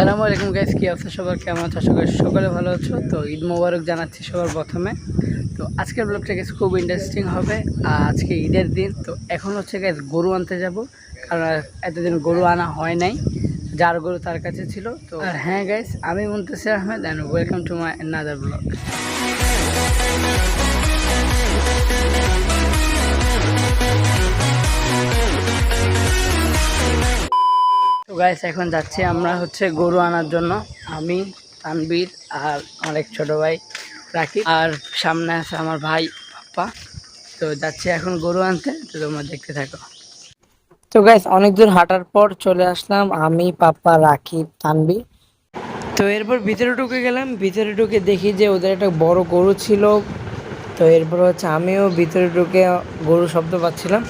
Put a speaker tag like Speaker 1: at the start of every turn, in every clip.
Speaker 1: সালামু আলাইকুম গাইস কি অবস্থা সবার? কেমন আছো? করি সকলে ভালো আছো। তো ঈদ মোবারক জানাচ্ছি সবার প্রথমে। তো আজকের ব্লগটা গেছে খুব ইন্টারেস্টিং হবে। আর আজকে ঈদের দিন। তো এখন হচ্ছে গাইস গরু আনতে যাব। কারণ এতদিন গরু আনা হয় নাই। যার গরু তার কাছে ছিল। তো হ্যাঁ গাইস আমি Muntasir Ahmed and welcome to my another blog guys এখন যাচ্ছি আমরা হচ্ছে গরু আনার জন্য। আমি তানবীর আর আমার এক ছোটো ভাই রাখি আর সামনে আছে আমার ভাই, পাপ্পা। তো যাচ্ছি এখন গরু আনতে, তো তোমরা দেখতে থাকো। তো গাইস অনেক দূর হাঁটার পর চলে আসলাম আমি, পাপ্পা রাখি তানবি তো এরপর ভিতরে ঢুকে গেলাম, ভিতরে ঢুকে দেখি যে ওদের একটা বড় গরু ছিল। তো এরপর হচ্ছে আমিও ভিতরে ঢুকে গরু শব্দ পাচ্ছিলাম।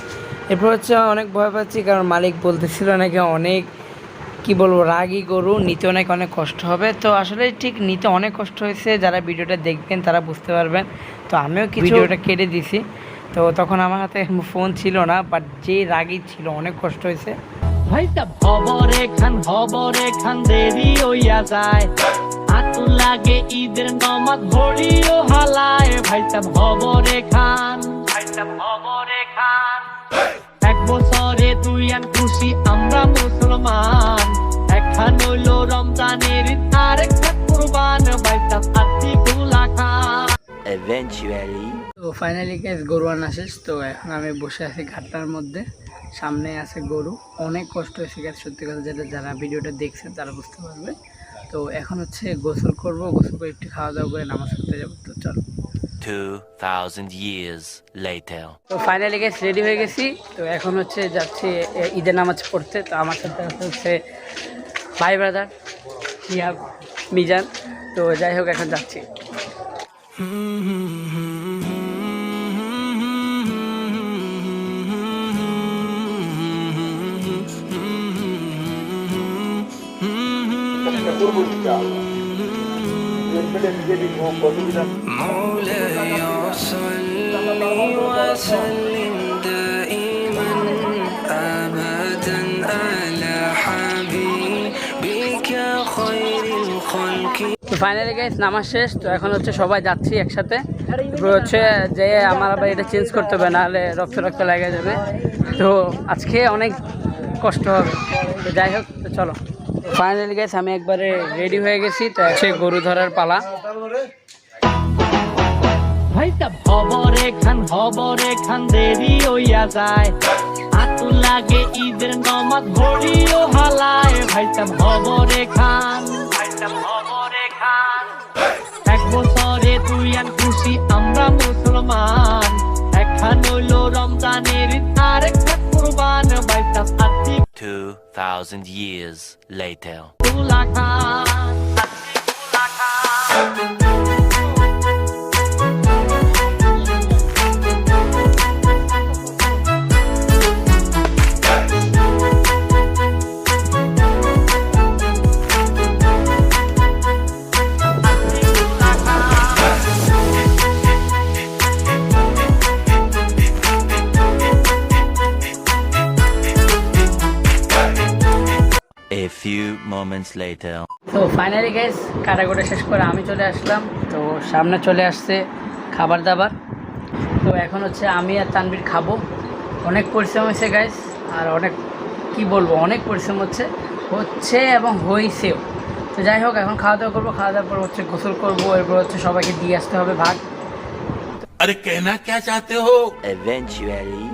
Speaker 1: এরপর হচ্ছে অনেক ভয় পাচ্ছি, কারণ মালিক বলতেছিল নাকি অনেক কি বলব রাগী গরু নিতে অনেক অনেক কষ্ট হবে। তো আসলে ঠিক নিতে অনেক কষ্ট হয়েছে যারা ভিডিওটা দেখবেন তারা বুঝতে পারবেন। তো আমিও কিছু ভিডিওটা কেটে দিছি। তো তখন আমার হাতে ফোন ছিল না বাট যে রাগী ছিল অনেক কষ্ট হয়েছে।
Speaker 2: ভাইটা খবরে খান খবরে খান দেরি হইয়া যায়। আতু লাগে ঈদের নমাজ ভরিও হালায়। ভাইটা খবরে খান ভাইটা খবরে খান এক বছরে দুই খুশি আমরা মুসলমান। একখান হইল রমজানের আরেকটা কুরবান আত্মি কুলা খান
Speaker 3: Eventually.
Speaker 1: তো ফাইনালি গ্যাস গরু আনা শেষ। তো এখন আমি বসে আছি ঘাটটার মধ্যে। সামনে আছে গরু। অনেক কষ্ট হয়েছে গ্যাস সত্যি কথা যেটা যারা ভিডিওটা দেখছেন তারা বুঝতে পারবে। তো এখন হচ্ছে গোসল করব গোসল করে একটু খাওয়া দাওয়া করে নামাজ পড়তে যাব। তো চলো।
Speaker 3: 2,000 years later.
Speaker 1: তো ফাইনালি গ্যাস রেডি হয়ে গেছি। তো এখন হচ্ছে যাচ্ছি ঈদের নামাজ পড়তে। তো আমার সাথে আছে হচ্ছে ভাই ব্রাদার ইয়াব মিজান। তো যাই হোক এখন যাচ্ছি।
Speaker 4: مولاي صل وسلم دائما ابدا على حبيبك خير الخلق
Speaker 1: তো ফাইনালি গাইস নামাজ শেষ তো এখন হচ্ছে সবাই যাচ্ছি একসাথে তারপর হচ্ছে যে আমার আবার এটা চেঞ্জ করতে হবে নাহলে রক্ত রক্ত লেগে যাবে তো আজকে অনেক কষ্ট হবে তো যাই হোক তো চলো ফাইনালি গাইস আমি একবারে রেডি হয়ে গেছি, তো হচ্ছে গরু ধরার পালা।
Speaker 2: খবরে খান খবরে যায়। খান এক তুই আন খুশি একখান কুরবান
Speaker 3: 2,000 years later. few moments later.
Speaker 1: তো ফাইনালি গাইস কারাগোটা শেষ করে আমি চলে আসলাম। তো সামনে চলে আসছে খাবার দাবার। তো এখন হচ্ছে আমি আর তানবির খাব। অনেক পরিশ্রম হয়েছে গাইস আর অনেক কি বলব অনেক পরিশ্রম হচ্ছে। হচ্ছে এবং হয়েছেও। তো যাই হোক এখন খাওয়া দাওয়া করব খাওয়া দাওয়ার পর হচ্ছে গোসল করব এরপর হচ্ছে সবাইকে দিয়ে আসতে হবে ভাগ
Speaker 5: আরে কেনা কে চাতে
Speaker 3: হোক?
Speaker 1: এভেন্চুয়ালি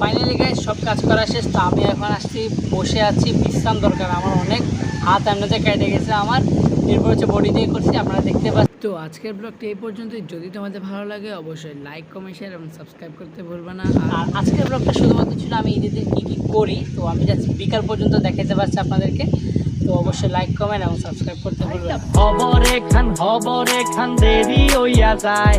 Speaker 1: ফাইনালি গাইস সব কাজ করা শেষ। তো আমি এখন আসছি বসে আছি বিশ্রাম দরকার। আমার অনেক হাত এমনিতে কেটে গেছে আমার। এরপর হচ্ছে বডি দিয়ে করছি আপনারা দেখতে পাচ্ছেন। তো আজকের ব্লগটি এই পর্যন্তই। যদি তোমাদের ভালো লাগে অবশ্যই লাইক কমেন্ট শেয়ার এবং সাবস্ক্রাইব করতে ভুলবে না। আর আজকের ব্লগটা শুধুমাত্র ছিল আমি ঈদের দিন কী কী করি। তো আমি যাচ্ছি বিকাল পর্যন্ত দেখাতে পারছি আপনাদেরকে। তো অবশ্যই লাইক কমেন্ট এবং সাবস্ক্রাইব করতে ভুলবে না।
Speaker 2: খবরে খান খবরে দেরি হইয়া যায়।